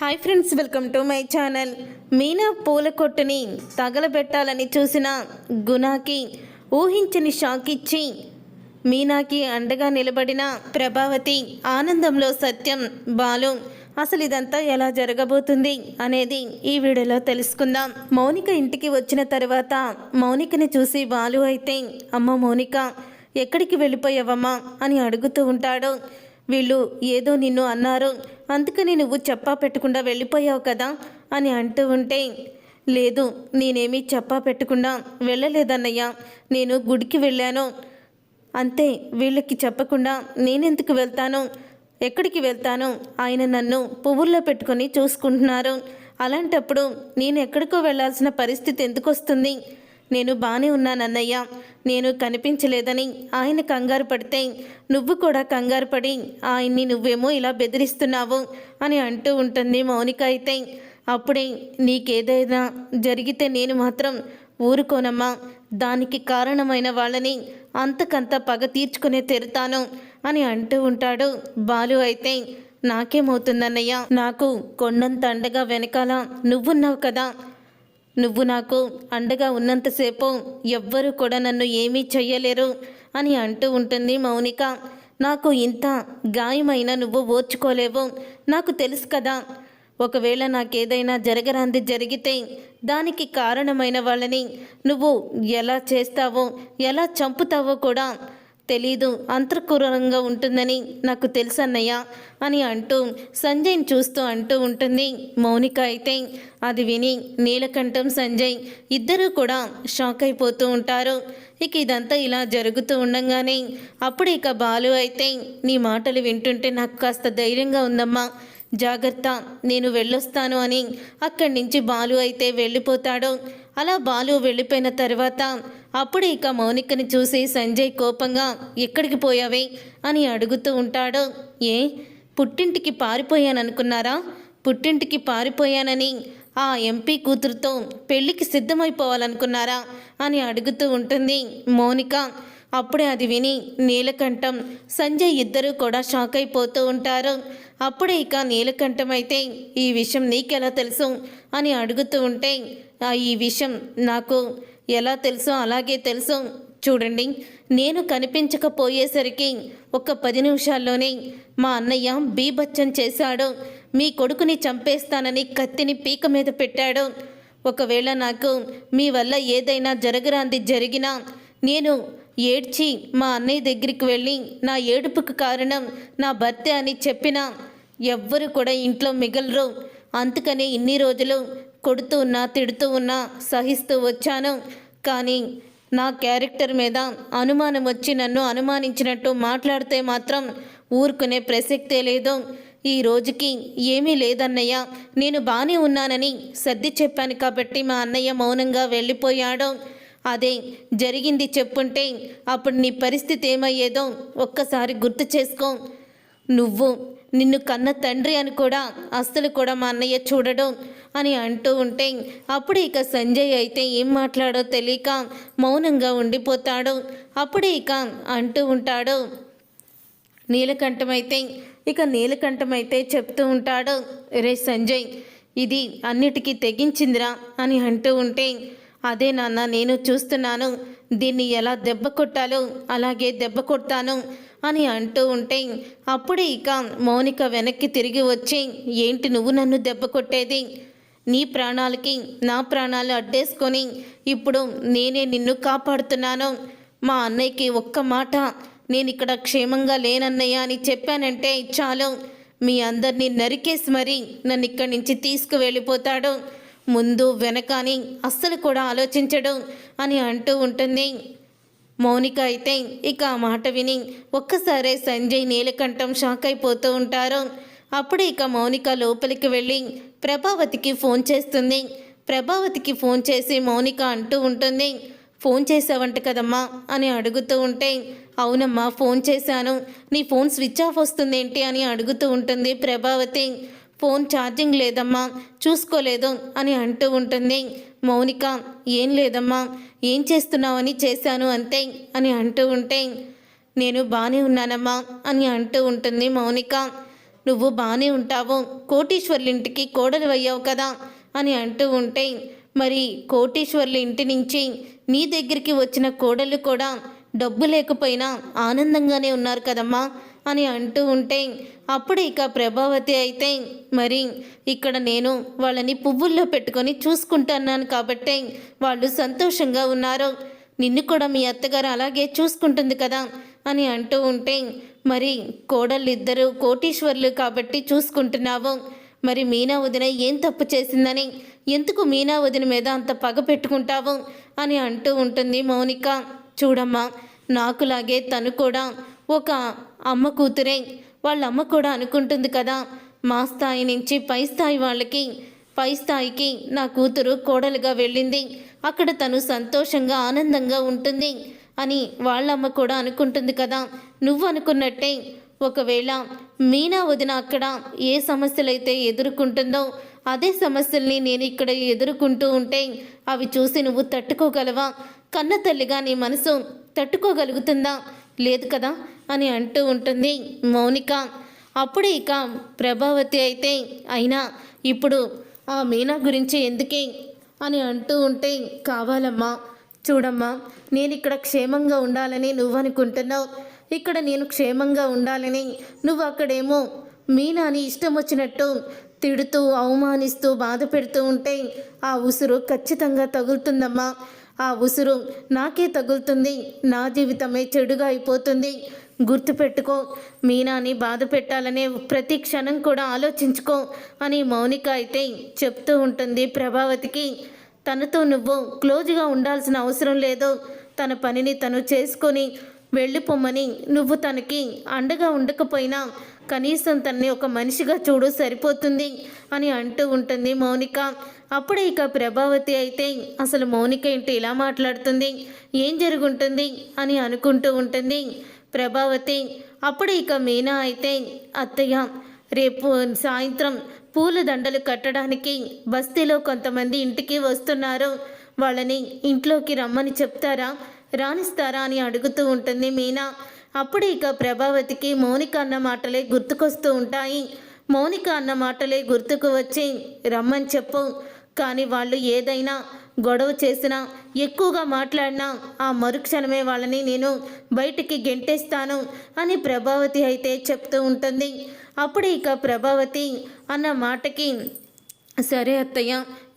Hi friends welcome to my channel. Meena పూల కొట్టుని తగలబెట్టాలని చూసిన గుణాకి ఊహించని షాక్ ఇచ్చి మీనాకి అండగా నిలబడిన ప్రభావతి ఆనందంలో సత్యం బాలు అసలు ఇదంతా ఎలా జరగబోతుంది అనేది ఈ వీడియోలో తెలుసుకుందాం. మౌనిక ఇంటికి వచ్చిన తర్వాత మౌనికని చూసి బాలు అయితే అమ్మ మౌనిక ఎక్కడికి వెళ్ళిపోయావమ్మా? అని అడుగుతూ ఉంటాడు. వీళ్ళు ఏదో నిన్ను అన్నారు. అందుకని నువ్వు చెప్పా పెట్టకుండా వెళ్ళిపోయావు కదా అని అంటూ ఉంటే లేదు నేనేమీ చెప్పా పెట్టకుండా వెళ్ళలేదన్నయ్యా. నేను గుడికి వెళ్ళాను. అంతే వీళ్ళకి చెప్పకుండా నేనెందుకు వెళ్తాను? ఎక్కడికి వెళ్తాను? ఆయన నన్ను పువ్వుల్లో పెట్టుకొని చూసుకుంటున్నారు. అలాంటప్పుడు నేను ఎక్కడికో వెళ్ళాల్సిన పరిస్థితి ఎందుకు వస్తుంది నేను బాగానే ఉన్నానన్నయ్య. నేను కనిపించలేదని ఆయన కంగారు పడితే నువ్వు కూడా కంగారు పడి ఆయన్ని నువ్వేమో ఇలా బెదిరిస్తున్నావు అని అంటూ ఉంటుంది మౌనిక అయితే. అప్పుడే నీకేదైనా జరిగితే నేను మాత్రం ఊరుకోనమ్మా. దానికి కారణమైన వాళ్ళని అంతకంత పగ తీర్చుకునే తెరుతాను అని అంటూ ఉంటాడు బాలు అయితే. నాకేమవుతుందన్నయ్య? నాకు కొండంత అండగా వెనకాల నువ్వున్నావు కదా. నువ్వు నాకు అండగా ఉన్నంతసేపు ఎవ్వరూ కూడా నన్ను ఏమీ చెయ్యలేరు అని అంటూ ఉంటుంది మౌనిక. నాకు ఇంత గాయమైన నువ్వు ఓర్చుకోలేవు. నాకు తెలుసు కదా. ఒకవేళ నాకేదైనా జరగరాంది జరిగితే దానికి కారణమైన వాళ్ళని నువ్వు ఎలా చేస్తావో? ఎలా చంపుతావో కూడా తెలీదు అంతర్కూరంగా ఉంటుందని నాకు తెలుసన్నయ్య అని అంటూ సంజయ్ని చూస్తూ అంటూ ఉంటుంది. మౌనిక అయితే అది విని నీలకంఠం సంజయ్ ఇద్దరూ కూడా షాక్ అయిపోతూ ఉంటారు. ఇక ఇదంతా ఇలా జరుగుతూ ఉండగానే అప్పుడు ఇక బాలు అయితే నీ మాటలు వింటుంటే నాకు కాస్త ధైర్యంగా ఉందమ్మా. జాగ్రత్త నేను వెళ్ళొస్తాను అని అక్కడి నుంచి బాలు అయితే వెళ్ళిపోతాడు. అలా బాలు వెళ్ళిపోయిన తర్వాత అప్పుడు ఇక మౌనికని చూసి సంజయ్ కోపంగా ఎక్కడికి పోయావే? అని అడుగుతూ ఉంటాడు. ఏ? పుట్టింటికి పారిపోయాననుకున్నారా? పుట్టింటికి పారిపోయానని ఆ ఎంపీ కూతురుతో పెళ్ళికి సిద్ధమైపోవాలనుకున్నారా? అని అడుగుతూ ఉంటుంది మౌనిక. అప్పుడే అది విని నీలకంఠం సంజయ్ ఇద్దరూ కూడా షాక్ అయిపోతూ ఉంటారు. అప్పుడే ఇక నీలకంఠం అయితే ఈ విషయం నీకెలా తెలుసు? అని అడుగుతూ ఉంటే "ఆ, ఈ విషయం నాకు ఎలా తెలుసో అలాగే తెలుసు. చూడండి నేను కనిపించకపోయేసరికి ఒక పది నిమిషాల్లోనే మా అన్నయ్య బీభత్సం చేశాడు. మీ కొడుకుని చంపేస్తానని కత్తిని పీక మీద పెట్టాడు. ఒకవేళ నాకు మీ వల్ల ఏదైనా జరగరాంది జరిగినా నేను ఏడ్చి మా అన్నయ్య దగ్గరికి వెళ్ళి నా ఏడుపుకు కారణం నా భర్త అని చెప్పినా ఎవ్వరు కూడా ఇంట్లో మిగలరు. అందుకనే ఇన్ని రోజులు కొడుతూ ఉన్నా తిడుతూ ఉన్నా సహిస్తూ వచ్చాను. కానీ నా క్యారెక్టర్ మీద అనుమానం వచ్చి నన్ను అనుమానించినట్టు మాట్లాడితే మాత్రం ఊరుకునే ప్రసక్తే లేదు. ఈ రోజుకి ఏమీ లేదన్నయ్య. నేను బాగానే ఉన్నానని సర్ది చెప్పాను కాబట్టి మా అన్నయ్య మౌనంగా వెళ్ళిపోయాడు. అదే జరిగింది చెప్పుంటే అప్పుడు నీ పరిస్థితి ఏమయ్యేదో ఒక్కసారి గుర్తు చేసుకో. నువ్వు నిన్ను కన్న తండ్రి అని కూడా అస్సలు కూడా మా అన్నయ్య చూడడు అని అంటూ ఉంటే అప్పుడు ఇక సంజయ్ అయితే ఏం మాట్లాడో తెలియక మౌనంగా ఉండిపోతాడు. అప్పుడే ఇక అంటూ ఉంటాడు. నీలకంఠమైతే ఇక నీలకంఠమైతే చెప్తూ ఉంటాడు రే సంజయ్ ఇది అన్నిటికీ తెగించిందిరా అని అంటూ ఉంటే అదే నాన్న నేను చూస్తున్నాను. దీన్ని ఎలా దెబ్బ కొట్టాలో అలాగే దెబ్బ కొడతాను అని అంటూ ఉంటే అప్పుడే ఇక మౌనిక వెనక్కి తిరిగి వచ్చి ఏంటి నువ్వు నన్ను దెబ్బ కొట్టేది? నీ ప్రాణాలకి నా ప్రాణాలు అడ్డేసుకొని ఇప్పుడు నేనే నిన్ను కాపాడుతున్నాను. మా అన్నయ్యకి ఒక్క మాట నేను ఇక్కడ క్షేమంగా లేనన్నయ్య అని చెప్పానంటే చాలు. మీ అందరినీ నరికేసి మరి నన్ను ఇక్కడి నుంచి తీసుకువెళ్ళిపోతాడు. ముందు వెనకాని అస్సలు కూడా ఆలోచించడం అని అంటూ ఉంటుంది. మౌనిక అయితే ఇక ఆ మాట విని ఒక్కసారే సంజయ్ నీలకంఠం షాక్ అయిపోతూ ఉంటారు. అప్పుడు ఇక మౌనిక లోపలికి వెళ్ళి ప్రభావతికి ఫోన్ చేస్తుంది. ప్రభావతికి ఫోన్ చేసి మౌనిక అంటూ ఉంటుంది ఫోన్ చేసావంట కదమ్మా అని అడుగుతూ ఉంటే అవునమ్మా ఫోన్ చేశాను. నీ ఫోన్ స్విచ్ ఆఫ్ వస్తుందేంటి అని అడుగుతూ ఉంటుంది ప్రభావతి. ఫోన్ ఛార్జింగ్ లేదమ్మా చూసుకోలేదు అని అంటూ ఉంటుంది. మౌనిక ఏం లేదమ్మా ఏం చేస్తున్నావని చేశాను అంతే అని అంటూ ఉంటే నేను బాగానే ఉన్నానమ్మా అని అంటూ ఉంటుంది మౌనిక. నువ్వు బాగానే ఉంటావు కోటీశ్వర్లింటికి కోడలు అయ్యావు కదా అని అంటూ ఉంటే మరి కోటీశ్వర్ల ఇంటి నుంచి నీ దగ్గరికి వచ్చిన కోడలు కూడా డబ్బు లేకపోయినా ఆనందంగానే ఉన్నారు కదమ్మా అని అంటూ ఉంటే అప్పుడు ఇక ప్రభావతి అయితే మరి ఇక్కడ నేను వాళ్ళని పువ్వుల్లో పెట్టుకొని చూసుకుంటున్నాను కాబట్టి వాళ్ళు సంతోషంగా ఉన్నారు. నిన్ను కూడా మీ అత్తగారు అలాగే చూసుకుంటుంది కదా అని అంటూ ఉంటే మరి కోడళ్ళు కోటీశ్వర్లు కాబట్టి చూసుకుంటున్నావు. మరి మీనా వదిన ఏం తప్పు చేసిందని ఎందుకు మీనా వదిన మీద అంత పగ పెట్టుకుంటావు? అని అంటూ ఉంటుంది మౌనిక. చూడమ్మా నాకులాగే తను కూడా ఒక అమ్మ కూతురే వాళ్ళ అమ్మ కూడా అనుకుంటుంది కదా మా స్థాయి నుంచి పై స్థాయి వాళ్ళకి పై స్థాయికి నా కూతురు కోడలుగా వెళ్ళింది. అక్కడ తను సంతోషంగా ఆనందంగా ఉంటుంది అని వాళ్ళమ్మ కూడా అనుకుంటుంది కదా. నువ్వు అనుకున్నట్టే ఒకవేళ మీనా వదిన అక్కడ ఏ సమస్యలైతే ఎదుర్కొంటుందో అదే సమస్యల్ని నేను ఇక్కడ ఎదుర్కొంటూ ఉంటే అవి చూసి నువ్వు తట్టుకోగలవా? కన్న తల్లిగా నీ మనసు తట్టుకోగలుగుతుందా? లేదు కదా అని అంటూ ఉంటుంది మౌనిక. అప్పుడు ఇక ప్రభావతి అయితే అయినా ఇప్పుడు ఆ మీనా గురించి ఎందుకే అని అంటూ ఉంటే కావాలమ్మా చూడమ్మా నేను ఇక్కడ క్షేమంగా ఉండాలని నువ్వు అనుకుంటున్నావు ఇక్కడ నేను క్షేమంగా ఉండాలని నువ్వు అక్కడేమో మీనాని ఇష్టం వచ్చినట్టు తిడుతూ అవమానిస్తూ బాధ పెడుతూ ఉంటే ఆ ఉసురు ఖచ్చితంగా తగులుతుందమ్మా. ఆ ఉసురు నాకే తగులుతుంది. నా జీవితమే చెడుగా అయిపోతుంది. గుర్తుపెట్టుకో మీనాని బాధ పెట్టాలనే ప్రతి క్షణం కూడా ఆలోచించుకో అని మౌనిక అయితే చెప్తూ ఉంటుంది ప్రభావతికి. తనతో నువ్వు క్లోజ్గా ఉండాల్సిన అవసరం లేదు. తన పనిని తను చేసుకొని వెళ్ళిపోమ్మని నువ్వు తనకి అండగా ఉండకపోయినా కనీసం తనని ఒక మనిషిగా చూడు సరిపోతుంది అని అంటూ ఉంటుంది మౌనిక. అప్పుడే ఇక ప్రభావతి అయితే అసలు మౌనిక ఏంటి ఇలా మాట్లాడుతుంది? ఏం జరుగుంటుంది? అని అనుకుంటూ ఉంటుంది ప్రభావతి. అప్పుడు ఇక మీనా అయితే అత్తయ్య రేపు సాయంత్రం పూల దండలు కట్టడానికి బస్తీలో కొంతమంది ఇంటికి వస్తున్నారు. వాళ్ళని ఇంట్లోకి రమ్మని చెప్తారా? రాణిస్తారా? అని అడుగుతూ ఉంటుంది మీనా. అప్పుడు ఇక ప్రభావతికి మౌనిక అన్న మాటలే గుర్తుకొస్తూ ఉంటాయి. మౌనిక అన్న మాటలే గుర్తుకు వచ్చి రమ్మని చెప్పు. కానీ వాళ్ళు ఏదైనా గొడవ చేసినా ఎక్కువగా మాట్లాడినా ఆ మరుక్షణమే వాళ్ళని నేను బయటికి గెంటేస్తాను అని ప్రభావతి అయితే చెప్తూ ఉంటుంది. అప్పుడు ఇక ప్రభావతి అన్న మాటకి సరే అత్తయ్య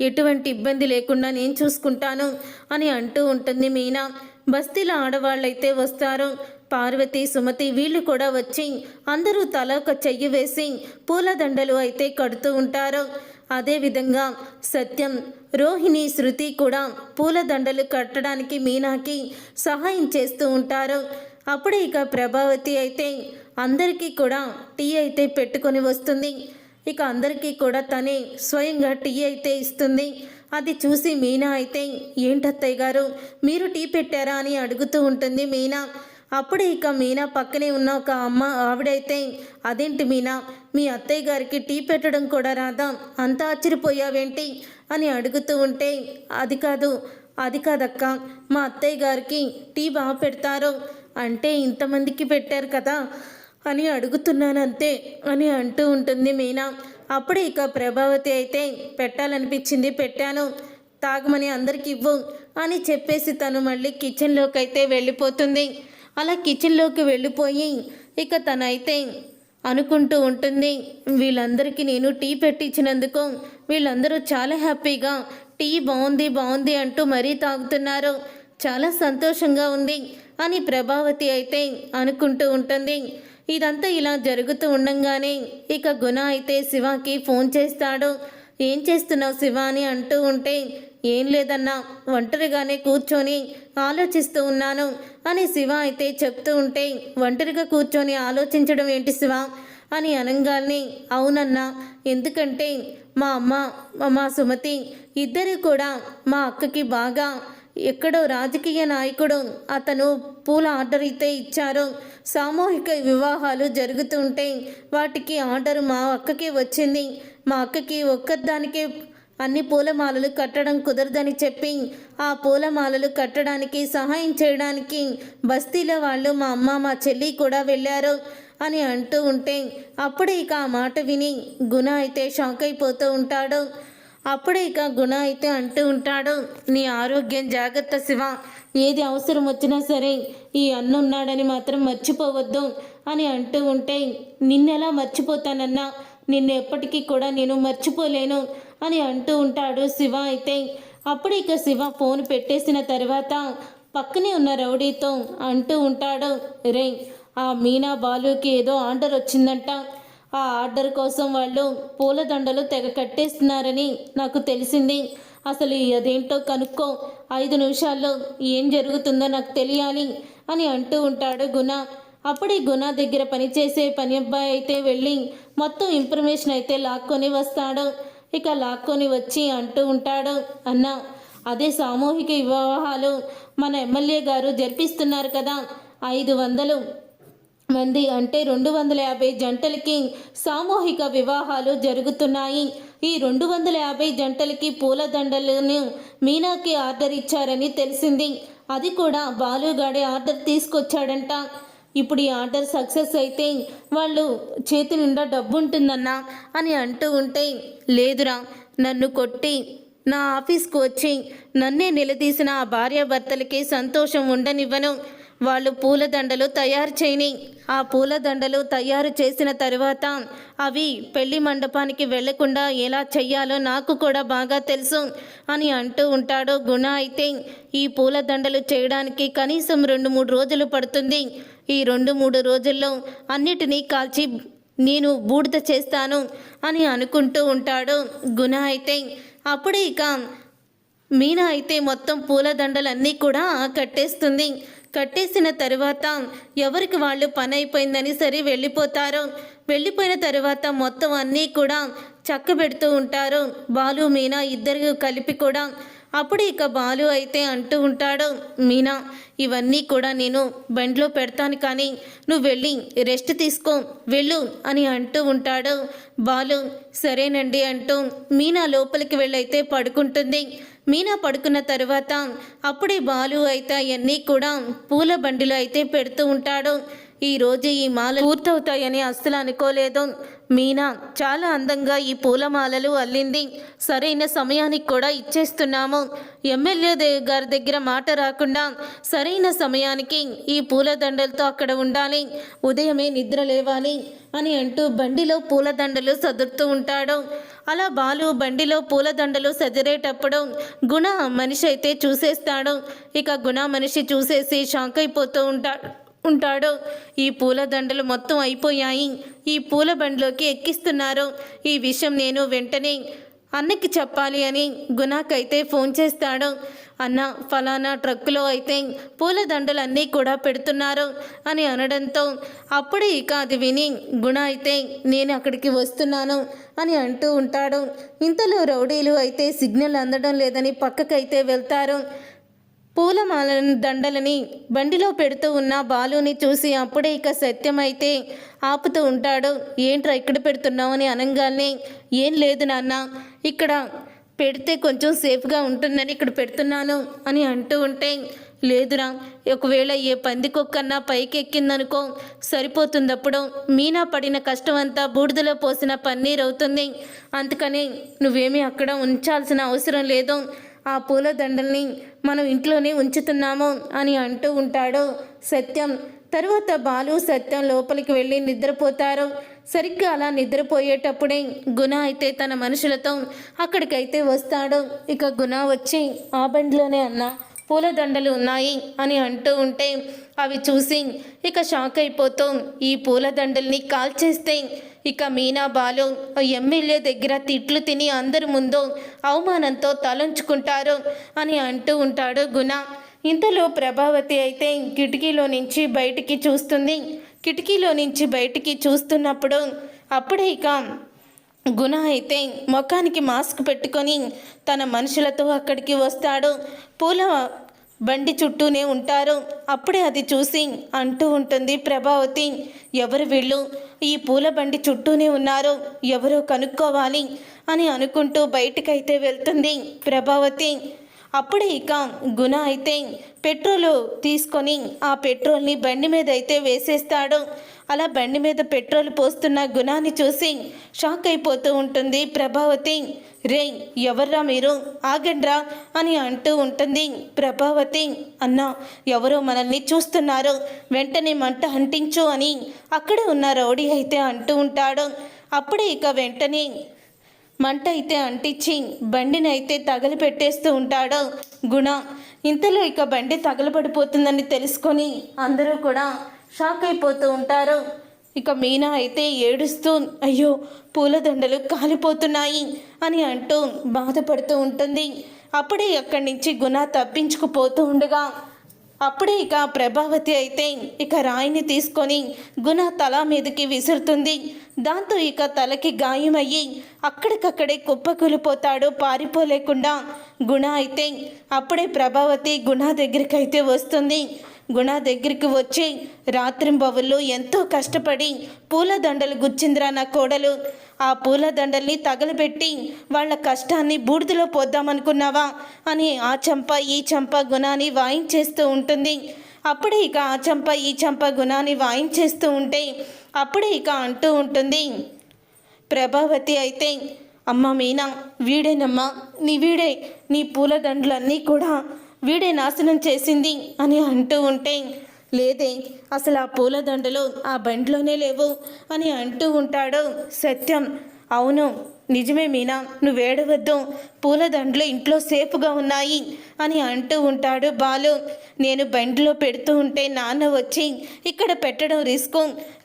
ఎటువంటి ఇబ్బంది లేకుండా నేను చూసుకుంటాను అని అంటూ ఉంటుంది మీనా. బస్తీలో ఆడవాళ్ళైతే వస్తారు. పార్వతి సుమతి వీళ్ళు కూడా వచ్చి అందరూ తల ఒక చెయ్యి వేసి పూలదండలు అయితే కడుతూ ఉంటారు. అదేవిధంగా సత్యం. రోహిణి శృతి కూడా పూలదండలు కట్టడానికి మీనాకి సహాయం చేస్తూ ఉంటారు. అప్పుడే ఇక ప్రభావతి అయితే అందరికీ కూడా టీ అయితే పెట్టుకొని వస్తుంది. ఇక అందరికీ కూడా తనే స్వయంగా టీ అయితే ఇస్తుంది. అది చూసి మీనా అయితే ఏంటత్తయ్య గారు మీరు టీ పెట్టారా? అని అడుగుతూ ఉంటుంది మీనా. అప్పుడే ఇక మీనా పక్కనే ఉన్న ఒక అమ్మ ఆవిడైతే అదేంటి మీనా? మీ అత్తయ్య గారికి టీ పెట్టడం కూడా రాదా? అంత ఆశ్చర్యపోయావేంటి? అని అడుగుతూ ఉంటే అది కాదు అది కాదక్క. మా అత్తయ్య గారికి టీ బాగా పెడతారు. అంటే ఇంతమందికి పెట్టారు కదా? అని అడుగుతున్నానంతే అని అంటూ ఉంటుంది మీనా. అప్పుడు ఇక ప్రభావతి అయితే పెట్టాలనిపించింది పెట్టాను. తాగమని అందరికి ఇవ్వు అని చెప్పేసి తను మళ్ళీ కిచెన్లోకి అయితే వెళ్ళిపోతుంది. అలా కిచెన్లోకి వెళ్ళిపోయి ఇక తనైతే అనుకుంటూ ఉంటుంది వీళ్ళందరికీ నేను టీ పెట్టించినందుకు వీళ్ళందరూ చాలా హ్యాపీగా టీ బాగుంది బాగుంది అంటూ మరీ తాగుతున్నారు. చాలా సంతోషంగా ఉంది అని ప్రభావతి అయితే అనుకుంటూ ఉంటుంది. ఇదంతా ఇలా జరుగుతూ ఉండంగానే ఇక గుణ అయితే శివకి ఫోన్ చేస్తాడు. ఏం చేస్తున్నావు శివ అని అంటూ ఉంటే ఏం లేదన్నా ఒంటరిగానే కూర్చొని ఆలోచిస్తూ ఉన్నాను అని శివ అయితే చెప్తూ ఉంటే ఒంటరిగా కూర్చొని ఆలోచించడం ఏంటి శివ? అని అనగానే అవునన్నా ఎందుకంటే మా అమ్మ మా సుమతి ఇద్దరు కూడా మా అక్కకి బాగా ఎక్కడో రాజకీయ నాయకుడు అతను పూల ఆర్డర్ అయితే ఇచ్చారు. సామూహిక వివాహాలు జరుగుతుంటే వాటికి ఆర్డర్ మా అక్కకి వచ్చింది. మా అక్కకి ఒక్కదానికే అన్ని పూలమాలలు కట్టడం కుదరదని చెప్పి ఆ పూలమాలలు కట్టడానికి సహాయం చేయడానికి బస్తీలో వాళ్ళు మా అమ్మ మా చెల్లి కూడా వెళ్ళారు అని అంటూ ఉంటే అప్పుడే ఇక ఆ మాట విని గుణ అయితే షాక్ అయిపోతూ ఉంటాడు. అప్పుడే ఇక గుణ అయితే అంటూ ఉంటాడు నీ ఆరోగ్యం జాగ్రత్త శివ ఏది అవసరం వచ్చినా సరే ఈ అన్న ఉన్నాడని మాత్రం మర్చిపోవద్దు అని అంటూ ఉంటే నిన్నెలా మర్చిపోతానన్నా? నిన్ను ఎప్పటికీ కూడా నేను మర్చిపోలేను. అని అంటూ ఉంటాడు శివ. అయితే అప్పుడు ఇక శివ ఫోన్ పెట్టేసిన తర్వాత పక్కనే ఉన్న రౌడీతో అంటూ ఉంటాడు రే ఆ మీనా బాలుకి ఏదో ఆర్డర్ వచ్చిందంట. ఆ ఆర్డర్ కోసం వాళ్ళు పూలదండలు తెగ కట్టేస్తున్నారని నాకు తెలిసింది. అసలు అదేంటో కనుక్కో. ఐదు నిమిషాల్లో ఏం జరుగుతుందో నాకు తెలియాలి అని అంటూ ఉంటాడు గుణ. అప్పుడే గుణ దగ్గర పనిచేసే పని అబ్బాయి అయితే వెళ్ళి మొత్తం ఇన్ఫర్మేషన్ అయితే లాక్కొని వస్తాడు. ఇక లాక్కొని వచ్చి అంటూ ఉంటాడు అన్నా అదే సామూహిక వివాహాలు మన ఎమ్మెల్యే గారు జరిపిస్తున్నారు కదా ఐదు వందలు మంది అంటే రెండు వందల యాభై జంటలకి సామూహిక వివాహాలు జరుగుతున్నాయి. ఈ రెండు వందల యాభై జంటలకి పూలదండలను మీనాకి ఆర్డర్ ఇచ్చారని తెలిసింది. అది కూడా బాలుగాడే ఆర్డర్ తీసుకొచ్చాడంట. ఇప్పుడు ఈ ఆర్డర్ సక్సెస్ అయితే వాళ్ళు చేతి నిండా డబ్బు ఉంటుందన్నా అని అంటూ ఉంటే లేదురా నన్ను కొట్టి నా ఆఫీస్కు వచ్చి నన్నే నిలదీసిన ఆ భార్యాభర్తలకి సంతోషం ఉండనివ్వను. వాళ్ళు పూలదండలు తయారు చేయని ఆ పూలదండలు తయారు చేసిన తర్వాత అవి పెళ్ళి మండపానికి వెళ్ళకుండా ఎలా చెయ్యాలో నాకు కూడా బాగా తెలుసు అని అంటూ ఉంటాడు గుణ అయితే ఈ పూలదండలు చేయడానికి కనీసం రెండు మూడు రోజులు పడుతుంది. ఈ రెండు మూడు రోజుల్లో అన్నిటినీ కాల్చి నేను బూడిద చేస్తాను అని అనుకుంటూ ఉంటాడు గుణ అయితే. అప్పుడే ఇక మీనా అయితే మొత్తం పూలదండలన్నీ కూడా కట్టేస్తుంది. కట్టేసిన తర్వాత ఎవరికి వాళ్ళు పని అయిపోయిందని సరే వెళ్ళిపోతారు. వెళ్ళిపోయిన తర్వాత మొత్తం అన్నీ కూడా చక్కబెడుతూ ఉంటారు. బాలు మీనా ఇద్దరు కలిపి కూడా అప్పుడు ఇక బాలు అయితే అంటూ ఉంటాడు మీనా ఇవన్నీ కూడా నేను బండిలో పెడతాను కానీ నువ్వు వెళ్ళి రెస్ట్ తీసుకో వెళ్ళు అని అంటూ ఉంటాడు. బాలు సరేనండి అంటూ మీనా లోపలికి వెళ్ళైతే పడుకుంటుంది. మీనా పడుకున్న తర్వాత అప్పుడే బాలు అయితే అవన్నీ కూడా పూల బండిలో అయితే పెడుతూ ఉంటాడు. ఈ రోజు ఈ మాల పూర్తవుతాయని అస్సలు అనుకోలేదు. మీనా చాలా అందంగా ఈ పూలమాలలు అల్లింది. సరైన సమయానికి కూడా ఇచ్చేస్తున్నాము. ఎమ్మెల్యే గారి దగ్గర మాట రాకుండా సరైన సమయానికి ఈ పూలదండలతో అక్కడ ఉండాలి. ఉదయమే నిద్ర లేవాలి అని అంటూ బండిలో పూలదండలు సదురుతూ ఉంటాడు. అలా బాలు బండిలో పూలదండలు సదిరేటప్పుడు గుణ మనిషి అయితే చూసేస్తాడు. ఇక గుణ మనిషి చూసేసి షాక్ అయిపోతూ ఉంటాడు ఉంటాడు. ఈ పూలదండలు మొత్తం అయిపోయాయి. ఈ పూల బండిలోకి ఎక్కిస్తున్నారు. ఈ విషయం నేను వెంటనే అన్నకి చెప్పాలి అని గుణాకైతే ఫోన్ చేస్తాడు. అన్న ఫలానా ట్రక్కులో అయితే పూలదండలు అన్నీ కూడా పెడుతున్నారు అని అనడంతో అప్పుడే ఇక అది విని గుణ అయితే నేను అక్కడికి వస్తున్నాను అని అంటూ ఉంటాడు. ఇంతలో రౌడీలు అయితే సిగ్నల్ అందడం లేదని పక్కకైతే వెళ్తారు. పూలమాల దండలని బండిలో పెడుతూ ఉన్న బాలుని చూసి అప్పుడే ఇక సత్యమైతే ఆపుతూ ఉంటాడు. ఏంట్రా ఇక్కడ పెడుతున్నావు? అని అనగానే ఏం లేదు నాన్న ఇక్కడ పెడితే కొంచెం సేఫ్గా ఉంటుందని ఇక్కడ పెడుతున్నాను అని అంటూ ఉంటే లేదురా ఒకవేళ ఏ పందికొక్కన్నా పైకి ఎక్కిందనుకో సరిపోతుందప్పుడు మీనా పడిన కష్టం అంతా బూడిదలో పోసిన పన్నీర్ అవుతుంది అందుకని నువ్వేమీ అక్కడ ఉంచాల్సిన అవసరం లేదు. ఆ పూలదండల్ని మనం ఇంట్లోనే ఉంచుతున్నాము అని అంటూ ఉంటాడు సత్యం. తరువాత బాలు సత్యం లోపలికి వెళ్ళి నిద్రపోతారు. సరిగ్గా అలా నిద్రపోయేటప్పుడే గుణ అయితే తన మనుషులతో అక్కడికైతే వస్తాడు. ఇక గుణ వచ్చి ఆ బండిలోనే అన్న పూలదండలు ఉన్నాయి అని అంటూ ఉంటే అవి చూసి ఇక షాక్ అయిపోతూ ఈ పూలదండల్ని కాల్చేస్తే ఇక మీనా బాలు ఎమ్మెల్యే దగ్గర తిట్లు తిని అందరి ముందు అవమానంతో తలంచుకుంటారు అని అంటూ ఉంటాడు గుణ. ఇంతలో ప్రభావతి అయితే కిటికీలో నుంచి బయటికి చూస్తుంది. కిటికీలో నుంచి బయటికి చూస్తున్నప్పుడు అప్పుడే ఇక గుణ అయితే ముఖానికి మాస్క్ పెట్టుకొని తన మనుషులతో అక్కడికి వస్తాడు. పూల బండి చుట్టూనే ఉంటారు. అప్పుడే అది చూసి అంటూ ఉంటుంది ప్రభావతి ఎవరు వీళ్ళు? ఈ పూల బండి చుట్టూనే ఉన్నారు. ఎవరో కనుక్కోవాలి అని అనుకుంటూ బయటికైతే వెళ్తుంది ప్రభావతి. అప్పుడే ఇక గుణ అయితే పెట్రోలు తీసుకొని ఆ పెట్రోల్ని బండి మీద అయితే వేసేస్తాడు. అలా బండి మీద పెట్రోల్ పోస్తున్న గుణాన్ని చూసి షాక్ అయిపోతూ ఉంటుంది ప్రభావతి. రే ఎవర్రా మీరు? ఆగండ్రా అని అంటూ ఉంటుంది ప్రభావతి. అన్న ఎవరో మనల్ని చూస్తున్నారు. వెంటనే మంట అంటించు అని అక్కడ ఉన్న రౌడీ అయితే అంటూ ఉంటాడు. అప్పుడే ఇక వెంటనే మంట అయితే అంటించి బండిని అయితే తగలిపెట్టేస్తూ ఉంటాడు గుణ. ఇంతలో ఇక బండి తగలబడిపోతుందని తెలుసుకొని అందరూ కూడా షాక్ అయిపోతూ ఉంటారు. ఇక మీనా అయితే ఏడుస్తూ అయ్యో పూలదండలు కాలిపోతున్నాయి అని అంటూ బాధపడుతూ ఉంటుంది. అప్పుడే అక్కడి నుంచి గుణ తప్పించుకుపోతూ ఉండగా అప్పుడే ఇక ప్రభావతి అయితే ఇక రాయిని తీసుకొని గుణ తల మీదకి విసురుతుంది. దాంతో ఇక తలకి గాయమయ్యి అక్కడికక్కడే కుప్పకూలిపోతాడు పారిపోలేకుండా. గుణ అయితే అప్పుడే ప్రభావతి గుణ దగ్గరికైతే వస్తుంది. గుణ దగ్గరికి వచ్చి రాత్రింబవుల్లో ఎంతో కష్టపడి పూలదండలు గుచ్చిందిరా నా కోడలు. ఆ పూలదండల్ని తగలబెట్టి వాళ్ళ కష్టాన్ని బూడిదలో పోద్దామనుకున్నావా అని ఆ చంప ఈ చంప గుణాన్ని వాయించేస్తూ ఉంటుంది. అప్పుడే ఇక ఆ చంప ఈ చంప గుణాన్ని వాయించేస్తూ ఉంటే అప్పుడే ఇక అంటూ ఉంటుంది. ప్రభావతి అయితే అమ్మ మీనా వీడేనమ్మా నీ వీడే నీ పూలదండలన్నీ కూడా వీడే నాశనం చేసింది అని అంటూ ఉంటే లేదే అసలు ఆ పూలదండలు ఆ బండిలోనే లేవు అని అంటూ ఉంటాడు సత్యం. అవును నిజమే మీనా. నువ్వేడవద్దు పూలదండలు ఇంట్లో సేఫ్గా ఉన్నాయి అని అంటూ ఉంటాడు బాలు. నేను బండిలో పెడుతూ ఉంటే నాన్న వచ్చి ఇక్కడ పెట్టడం రిస్క్.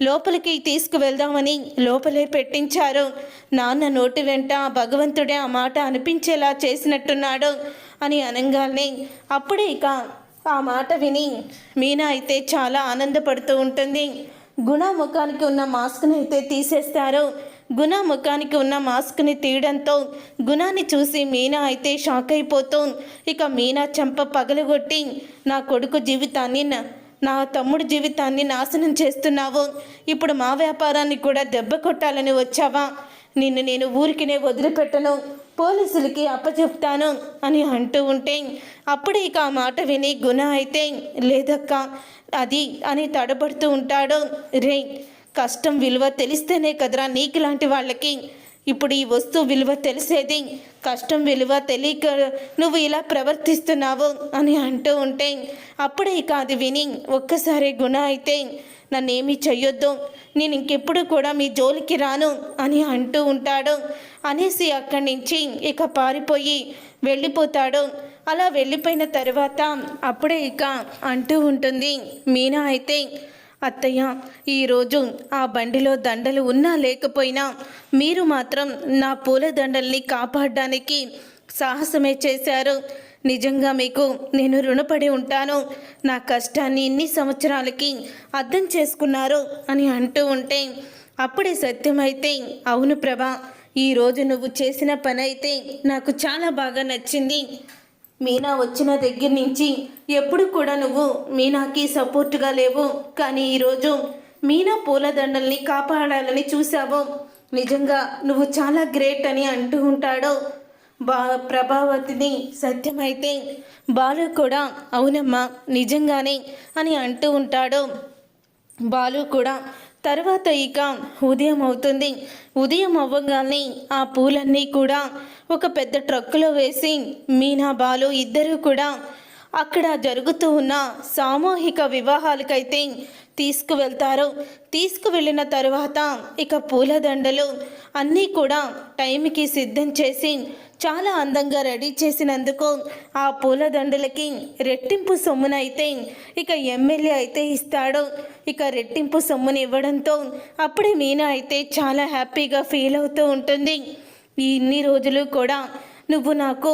లోపలికి తీసుకువెళ్దామని లోపలే పెట్టించారు. నాన్న నోటి వెంట భగవంతుడే ఆ మాట అనిపించేలా చేసినట్టున్నాడు అని అనగానే. అప్పుడే ఇక ఆ మాట విని మీనా అయితే చాలా ఆనందపడుతూ ఉంటుంది. గుణ ముఖానికి ఉన్న మాస్క్ని అయితే తీసేస్తారు. గుణ ముఖానికి ఉన్న మాస్క్ని తీయడంతో గుణాన్ని చూసి మీనా అయితే షాక్ అయిపోతూ ఇక మీనా చెంప పగలగొట్టి నా కొడుకు జీవితాన్ని నా- నా తమ్ముడు జీవితాన్ని నాశనం చేస్తున్నావు. ఇప్పుడు మా వ్యాపారాన్ని కూడా దెబ్బ కొట్టాలని వచ్చావా? నిన్ను నేను ఊరికినే వదిలిపెట్టను. పోలీసులకి అప్పచెప్తాను అని అంటూ ఉంటే అప్పుడే ఇక ఆ మాట విని గుణ అయితే లేదక్క అది అని తడబడుతూ ఉంటాడు రే కష్టం విలువ తెలిస్తేనే కదరా నీకు లాంటి వాళ్ళకి. ఇప్పుడు ఈ వస్తువు విలువ తెలిసేది. కష్టం విలువ తెలియక నువ్వు ఇలా ప్రవర్తిస్తున్నావు అని అంటూ ఉంటే అప్పుడే ఇక అది విని ఒక్కసారి గుణ అయితే నన్నేమీ చెయ్యొద్దు. నేను ఇంకెప్పుడు కూడా మీ జోలికి రాను అని అంటూ ఉంటాడు. అనేసి అక్కడి నుంచి ఇక పారిపోయి వెళ్ళిపోతాడు. అలా వెళ్ళిపోయిన తర్వాత అప్పుడే ఇక అంటూ ఉంటుంది మీనా అయితే అత్తయ్య ఈరోజు ఆ బండిలో దండలు ఉన్నా లేకపోయినా మీరు మాత్రం నా పూల దండల్ని కాపాడడానికి సాహసమే చేశారు. నిజంగా మీకు నేను రుణపడి ఉంటాను. నా కష్టాన్ని ఇన్ని సంవత్సరాలకి అర్థం చేసుకున్నారు అని అంటూ ఉంటే అప్పుడే సత్యమైతే అవును ప్రభా ఈరోజు నువ్వు చేసిన పని అయితే నాకు చాలా బాగా నచ్చింది. మీనా వచ్చిన దగ్గర నుంచి ఎప్పుడు కూడా నువ్వు మీనాకి సపోర్ట్గా లేవు. కానీ ఈరోజు మీనా పూలదండల్ని కాపాడాలని చూసావు నిజంగా నువ్వు చాలా గ్రేట్ అని అంటూ ఉంటాడు. బా ప్రభావతిని సత్యమైతే బాలు కూడా అవునమ్మా నిజంగానే అని అంటూ ఉంటాడు. బాలు కూడా తర్వాత ఇక ఉదయం అవుతుంది. ఉదయం అవ్వగానే ఆ పూలన్నీ కూడా ఒక పెద్ద ట్రక్కులో వేసి మీనా బాలు ఇద్దరు కూడా అక్కడ జరుగుతూ ఉన్న సామూహిక వివాహాలకైతే తీసుకువెళ్తారు. తీసుకువెళ్ళిన తరువాత ఇక పూలదండలు అన్నీ కూడా టైంకి సిద్ధం చేసి చాలా అందంగా రెడీ చేసినందుకు ఆ పూలదండలకి రెట్టింపు సొమ్మునైతే ఇక ఎమ్మెల్యే అయితే ఇస్తాడు. ఇక రెట్టింపు సొమ్ముని ఇవ్వడంతో అప్పుడే మీనా అయితే చాలా హ్యాపీగా ఫీల్ అవుతూ ఉంటుంది. ఈ ఇన్ని రోజులు కూడా నువ్వు నాకు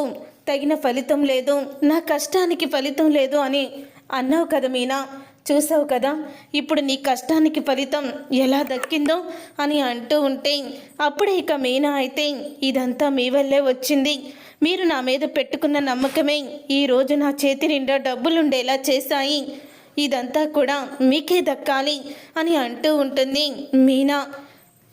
తగిన ఫలితం లేదు. నా కష్టానికి ఫలితం లేదు అని అన్నావు కదా మీనా? చూసావు కదా? ఇప్పుడు నీ కష్టానికి ఫలితం ఎలా దక్కిందో అని అంటూ ఉంటే అప్పుడే ఇక మీనా అయితే ఇదంతా మీ వల్లే వచ్చింది. మీరు నా మీద పెట్టుకున్న నమ్మకమే ఈరోజు నా చేతి నిండా డబ్బులుండేలా చేశాయి. ఇదంతా కూడా మీకే దక్కాలి అని అంటూ ఉంటుంది మీనా.